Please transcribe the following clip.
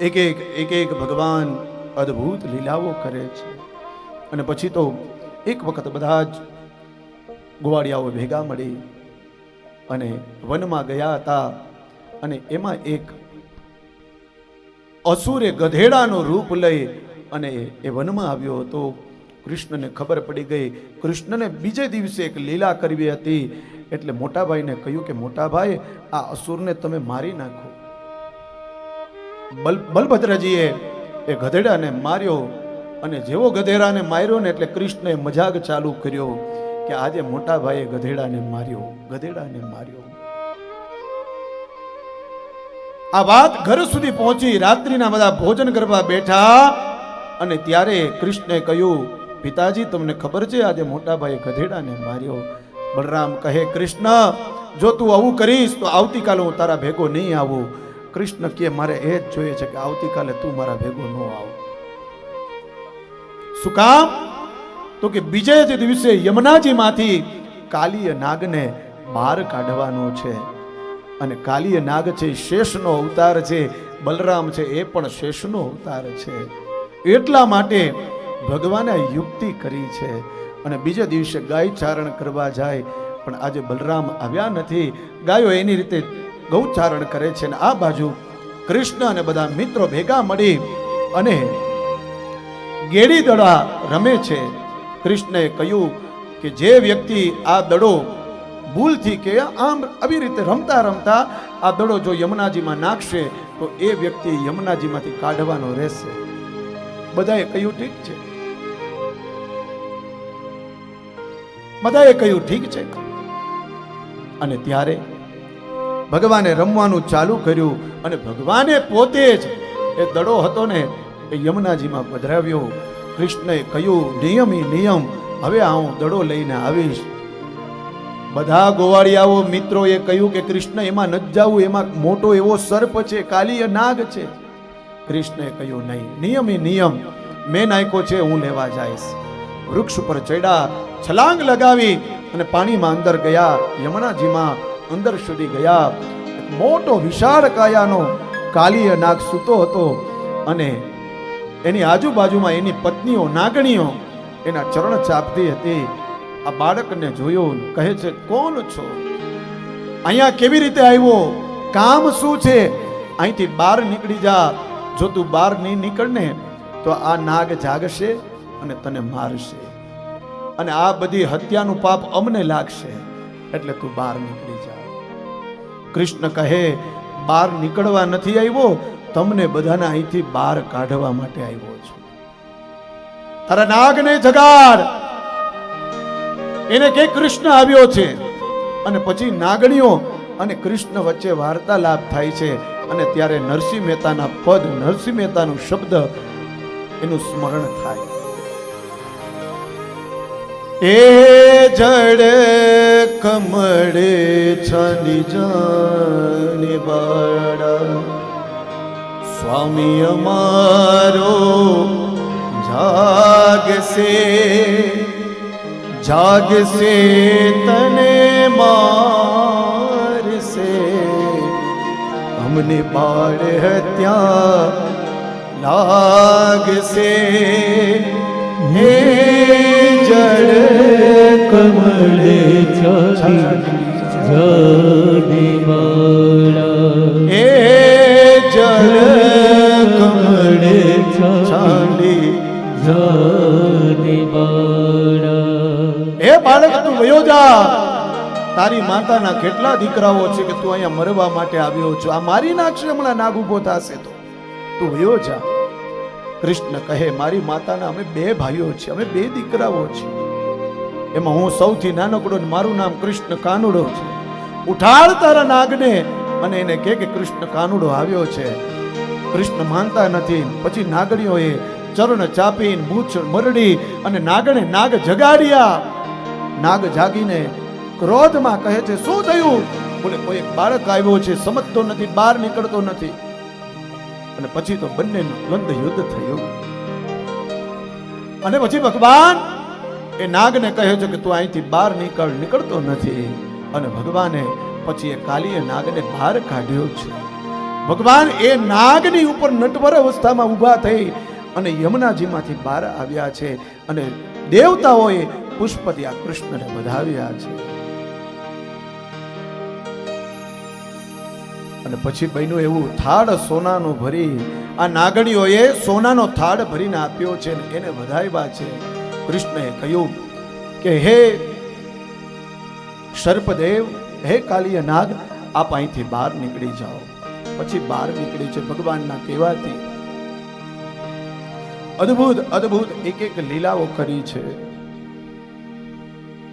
એક એક એક એક ભગવાન અદ્ભુત લીલાઓ કરે છે. અને પછી તો એક વખત બધા જ ગોવાળિયાઓ ભેગા મળી અને વનમાં ગયા હતા અને એમાં એક અસુરે ગધેડાનું રૂપ લઈ અને એ વનમાં આવ્યો હતો. કૃષ્ણને ખબર પડી ગઈ. કૃષ્ણને બીજે દિવસે એક લીલા કરવી હતી. એટલે મોટાભાઈને કહ્યું કે, મોટાભાઈ, આ અસુરને તમે મારી નાખો. બલ બલભદ્રજીએ એ ગધેડાને માર્યો અને જેવો ગધેડાને માર્યો ને એટલે કૃષ્ણએ મજાક ચાલુ કર્યો કે આજે મોટા ભાઈએ ગધેડાને માર્યો ગધેડાને માર્યો. આ વાત ઘર સુધી પહોંચી રાત્રિના બધા ભોજન કરવા બેઠા અને ત્યારે કૃષ્ણે કહ્યું, પિતાજી, તમને ખબર છે આજે મોટા ભાઈએ ગધેડાને માર્યો. બલરામ કહે, કૃષ્ણ, જો તું આવું કરીશ તો આવતીકાલે હું તારા ભેગો નહીં આવું. કૃષ્ણ કે, મારે એ જ જોઈએ છે કે આવતીકાલે તું મારા ભેગો ન આવ. શું કામ? તો કે બીજે દિવસે યમુનાજીમાંથી કાલીય નાગને બહાર કાઢવાનો છે અને કાલીય નાગ છે શેષનો અવતાર છે, બલરામ છે એ પણ શેષનો અવતાર છે. એટલા માટે ભગવાને યુક્તિ કરી છે અને બીજા દિવસે ગાય ચારણ કરવા જાય, પણ આજે બલરામ આવ્યા નથી. ગાયો એની રીતે ગૌચારણ કરે છે અને આ બાજુ કૃષ્ણ અને બધા મિત્રો ભેગા મળી અને ગેડી દડા રમે છે. કૃષ્ણએ કહ્યું કે જે વ્યક્તિ આ દડો ભૂલથી કે આમ આવી રીતે રમતા રમતા આ દડો જો યમુનાજીમાં નાખશે તો એ વ્યક્તિ યમુનાજીમાંથી કાઢવાનો રહેશે. બધાએ કહ્યું ઠીક છે. બધાએ કહ્યું ઠીક છે. અને ત્યારે ભગવાને રમવાનું ચાલુ કર્યું અને ભગવાને પોતે જ એ દડો હતો ને એ યમુનાજીમાં પધરાવ્યો. કૃષ્ણએ કહ્યું, નિયમી નિયમ, હવે આ હું દડો લઈને આવીશ. બધા ગોવાળિયાઓ મિત્રોએ કહ્યું કે કૃષ્ણ એમાં નથી જવું, એમાં મોટો એવો સર્પ છે, કાલીય નાગ છે. કૃષ્ણએ કહ્યું, નહીં, નિયમી નિયમ, મેં નાખ્યો છે, હું લેવા જઈશ. વૃક્ષ ઉપર ચડ્યા, છલાંગ લગાવી અને પાણીમાં અંદર ગયા. યમુનાજીમાં અંદર સુધી ગયા. મોટો વિશાળ કાયાનો કાલીય નાગ સૂતો હતો અને એની આજુબાજુમાં એની પત્નીઓ, નાગણીઓ એના ચરણ ચાપતી હતી. આ બાળકને જોયું કહે છે, કોણ છો? અહીંયા કેવી રીતે આવ્યો? કામ શું છે? અહીંથી બહાર નીકળી જા. જો તું બહાર નહીં નીકળને, તો આ નાગ જાગશે અને તને મારશે. અને આ બધી હત્યાનું પાપ અમને લાગશે. એટલે તું બહાર નીકળી જા. કૃષ્ણ કહે, બહાર નીકળવા નથી આવ્યો, તમને બધાને અહીંથી બહાર કાઢવા માટે આવ્યો છું. તારા નાગને જગાડ. એને કે કૃષ્ણ આવ્યો છે? અને પછી નાગણીઓ અને કૃષ્ણ વચ્ચે વાર્તાલાપ થાય છે. અને ત્યારે નરસિંહ મહેતાના પદ, નરસિંહ મહેતાનું શબ્દ એનું સ્મરણ થાય. એ જડ કમળે છની જાને બાળા. સ્વામી અમારો જાગશે જાગશે તને મારશે. અમને બાળ હત્યા લાગશે, હે જળ કમળે છાડી જડી માળા હે જળ કમળે છાંડી જડી માળા એ બાળક તું વયો જા. તારી માતાના કેટલા દીકરાઓ છે કે તું અહીંયા મરવા માટે આવ્યો છો? આ મારી નાખશે હમણાં નાગ ઊભો થશે તો. તું વયો જા. કૃષ્ણ કહે મારી માતાના અમે બે ભાઈઓ છીએ અમે બે દીકરાઓ છીએ. એમાં હું સૌથી નાનકડો મારું નામ કૃષ્ણ કાનુડો છે. ઉઠાડ તારા નાગને, અને એને કહે કે કૃષ્ણ કાનુડો આવ્યો છે. કૃષ્ણ માનતા નથી. પછી નાગણીઓએ ચરણ ચાપીને મૂછ મરડી અને નાગણે નાગ જગાડ્યા. નાગ જાગીને ક્રોધમાં કહે છે, શું થયું? બોલે, કોઈ બાળક આવ્યો છે, સમજતો નથી, બહાર નીકળતો નથી. અને પછી તો બંનેનું દ્વંદ યુદ્ધ થયું. અને પછી ભગવાન એ નાગને કહે છે કે તું અહીંથી બહાર નીકળ, નીકળતો નથી. અને ભગવાને પછી એ કાલીય નાગને બહાર કાઢ્યો છે. ભગવાન એ નાગની ઉપર નટવર અવસ્થામાં ઊભા થઈ અને યમુનાજીમાંથી બહાર આવ્યા છે અને દેવતાઓએ પુષ્પથી આ કૃષ્ણને વધાવ્યા છે. અને પછી બન્યું એવું થાળ સોનાનો ભરી. આ નાગણીઓએ સોનાનો થાળ ભરીને આપ્યો છે એને વધાવ્યા છે. કૃષ્ણએ કહ્યું કે, હે સર્પદેવ, હે કાલિય નાગ આપ અહીંથી બહાર નીકળી જાઓ. પછી બહાર નીકળી છે ભગવાનના કહેવાથી. અદ્ભુત અદ્ભુત એક એક લીલાઓ કરી છે.